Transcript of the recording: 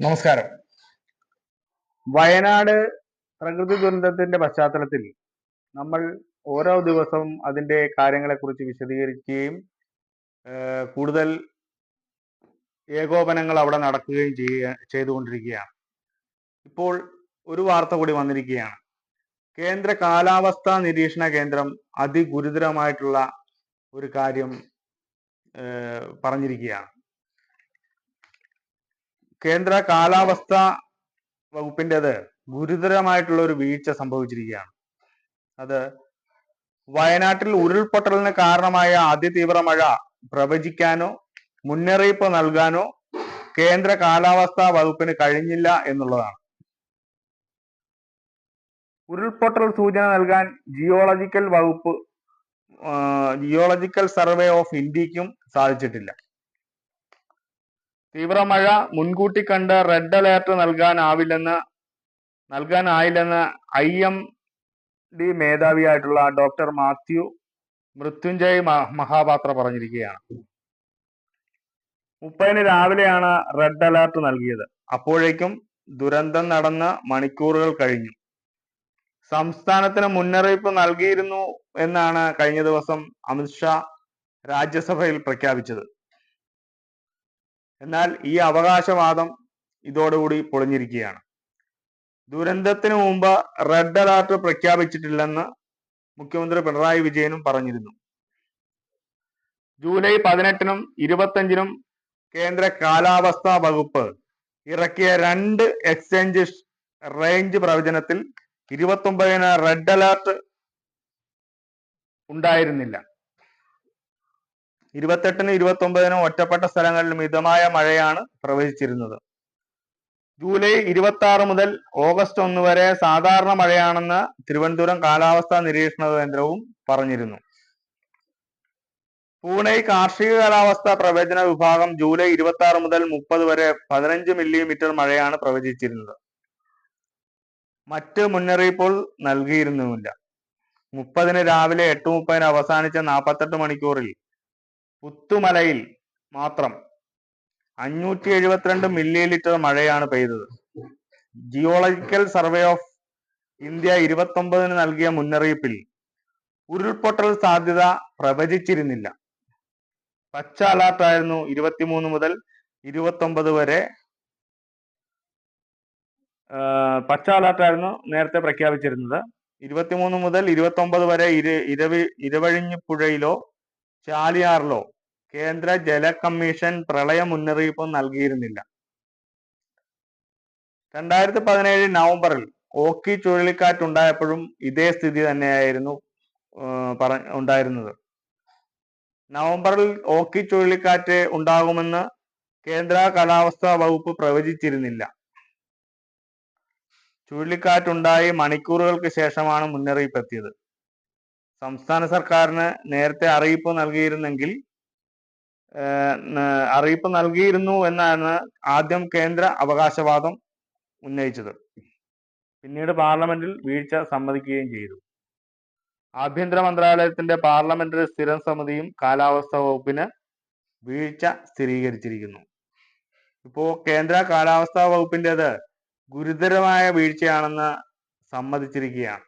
നമസ്കാരം. വയനാട് പ്രകൃതി ദുരന്തത്തിന്റെ പശ്ചാത്തലത്തിൽ നമ്മൾ ഓരോ ദിവസവും അതിന്റെ കാര്യങ്ങളെക്കുറിച്ച് വിശദീകരിക്കുകയും കൂടുതൽ ഏകോപനങ്ങൾ അവിടെ നടക്കുകയും ചെയ്യുക ചെയ്തുകൊണ്ടിരിക്കുകയാണ്. ഇപ്പോൾ ഒരു വാർത്ത കൂടി വന്നിരിക്കുകയാണ്. കേന്ദ്ര കാലാവസ്ഥാ നിരീക്ഷണ കേന്ദ്രം അതിഗുരുതരമായിട്ടുള്ള ഒരു കാര്യം പറഞ്ഞിരിക്കുകയാണ്. കേന്ദ്ര കാലാവസ്ഥ വകുപ്പിന്റെത് ഗുരുതരമായിട്ടുള്ള ഒരു വീഴ്ച സംഭവിച്ചിരിക്കുകയാണ്. അത് വയനാട്ടിൽ ഉരുൾപൊട്ടലിന് കാരണമായ അതിതീവ്ര മഴ പ്രവചിക്കാനോ മുന്നറിയിപ്പ് നൽകാനോ കേന്ദ്ര കാലാവസ്ഥാ വകുപ്പിന് കഴിഞ്ഞില്ല എന്നുള്ളതാണ്. ഉരുൾപൊട്ടൽ സൂചന നൽകാൻ ജിയോളജിക്കൽ വകുപ്പ് ജിയോളജിക്കൽ സർവേ ഓഫ് ഇന്ത്യക്കും സാധിച്ചിട്ടില്ല. തീവ്രമഴ മുൻകൂട്ടി കണ്ട് റെഡ് അലേർട്ട് നൽകാനാവില്ലെന്ന് നൽകാനായില്ലെന്ന് ഐ എം ഡി മേധാവിയായിട്ടുള്ള ഡോക്ടർ മാത്യു മൃത്യുഞ്ജയ് മഹാപാത്ര പറഞ്ഞിരിക്കുകയാണ്. മുപ്പതിന് രാവിലെയാണ് റെഡ് അലേർട്ട് നൽകിയത്. അപ്പോഴേക്കും ദുരന്തം നടന്ന് മണിക്കൂറുകൾ കഴിഞ്ഞു. സംസ്ഥാനത്തിന് മുന്നറിയിപ്പ് നൽകിയിരുന്നു എന്നാണ് കഴിഞ്ഞ ദിവസം അമിത്ഷാ രാജ്യസഭയിൽ പ്രഖ്യാപിച്ചത്. എന്നാൽ ഈ അവകാശവാദം ഇതോടുകൂടി പൊളിഞ്ഞിരിക്കുകയാണ്. ദുരന്തത്തിന് മുമ്പ് റെഡ് അലർട്ട് പ്രഖ്യാപിച്ചിട്ടില്ലെന്ന് മുഖ്യമന്ത്രി പിണറായി വിജയനും പറഞ്ഞിരുന്നു. ജൂലൈ പതിനെട്ടിനും ഇരുപത്തഞ്ചിനും കേന്ദ്ര കാലാവസ്ഥാ വകുപ്പ് ഇറക്കിയ രണ്ട് എക്സ്ചേഞ്ച് റേഞ്ച് പ്രവചനത്തിൽ ഇരുപത്തൊമ്പതിന് റെഡ് അലർട്ട് ഉണ്ടായിരുന്നില്ല. ഇരുപത്തെട്ടിനും ഇരുപത്തൊമ്പതിനും ഒറ്റപ്പെട്ട സ്ഥലങ്ങളിൽ മിതമായ മഴയാണ് പ്രവചിച്ചിരുന്നത്. ജൂലൈ ഇരുപത്തി ആറ് മുതൽ ഓഗസ്റ്റ് ഒന്ന് വരെ സാധാരണ മഴയാണെന്ന് തിരുവനന്തപുരം കാലാവസ്ഥാ നിരീക്ഷണ കേന്ദ്രവും പറഞ്ഞിരുന്നു. പൂനെ കാർഷിക കാലാവസ്ഥ പ്രവചന വിഭാഗം ജൂലൈ ഇരുപത്തി ആറ് മുതൽ മുപ്പത് വരെ പതിനഞ്ച് മില്ലിമീറ്റർ മഴയാണ് പ്രവചിച്ചിരുന്നത്. മറ്റ് മുന്നറിയിപ്പുകൾ നൽകിയിരുന്നുമില്ല. മുപ്പതിന് രാവിലെ എട്ട് മുപ്പതിന് അവസാനിച്ച നാൽപ്പത്തെട്ട് മണിക്കൂറിൽ പുത്തുമലയിൽ മാത്രം അഞ്ഞൂറ്റി എഴുപത്തിരണ്ട് മില്ലി ലിറ്റർ മഴയാണ് പെയ്തത്. ജിയോളജിക്കൽ സർവേ ഓഫ് ഇന്ത്യ ഇരുപത്തൊമ്പതിന് നൽകിയ മുന്നറിയിപ്പിൽ ഉരുൾപൊട്ടൽ സാധ്യത പ്രവചിച്ചിരുന്നില്ല. പച്ച അലർട്ടായിരുന്നു ഇരുപത്തിമൂന്ന് മുതൽ ഇരുപത്തൊമ്പത് വരെ. പച്ച അലർട്ടായിരുന്നു നേരത്തെ പ്രഖ്യാപിച്ചിരുന്നത്. ഇരുപത്തിമൂന്ന് മുതൽ ഇരുപത്തൊമ്പത് വരെ ഇര ഇരവി ഇരവഴിഞ്ഞിപ്പുഴയിലോ ചാലിയാറിലോ കേന്ദ്ര ജല കമ്മീഷൻ പ്രളയ മുന്നറിയിപ്പ് നൽകിയിരുന്നില്ല. രണ്ടായിരത്തി പതിനേഴ് നവംബറിൽ ഓക്കി ചുഴലിക്കാറ്റ് ഉണ്ടായപ്പോഴും ഇതേ സ്ഥിതി തന്നെയായിരുന്നു പറ ഉണ്ടായിരുന്നത്. നവംബറിൽ ഓക്കി ചുഴലിക്കാറ്റ് ഉണ്ടാകുമെന്ന് കേന്ദ്ര കാലാവസ്ഥാ വകുപ്പ് പ്രവചിച്ചിരുന്നില്ല. ചുഴലിക്കാറ്റുണ്ടായി മണിക്കൂറുകൾക്ക് ശേഷമാണ് മുന്നറിയിപ്പ് എത്തിയത്. സംസ്ഥാന സർക്കാരിന് നേരത്തെ അറിയിപ്പ് നൽകിയിരുന്നെങ്കിൽ അറിയിപ്പ് നൽകിയിരുന്നു എന്നാണ് ആദ്യം കേന്ദ്ര അവകാശവാദം ഉന്നയിച്ചത്. പിന്നീട് പാർലമെന്റിൽ വീഴ്ച സമ്മതിക്കുകയും ചെയ്തു. ആഭ്യന്തര മന്ത്രാലയത്തിന്റെ പാർലമെന്ററി സ്ഥിരം സമിതിയും കാലാവസ്ഥാ വകുപ്പിന് വീഴ്ച സ്ഥിരീകരിച്ചിരിക്കുന്നു. ഇപ്പോ കേന്ദ്ര കാലാവസ്ഥാ വകുപ്പിന്റേത് ഗുരുതരമായ വീഴ്ചയാണെന്ന് സമ്മതിച്ചിരിക്കുകയാണ്.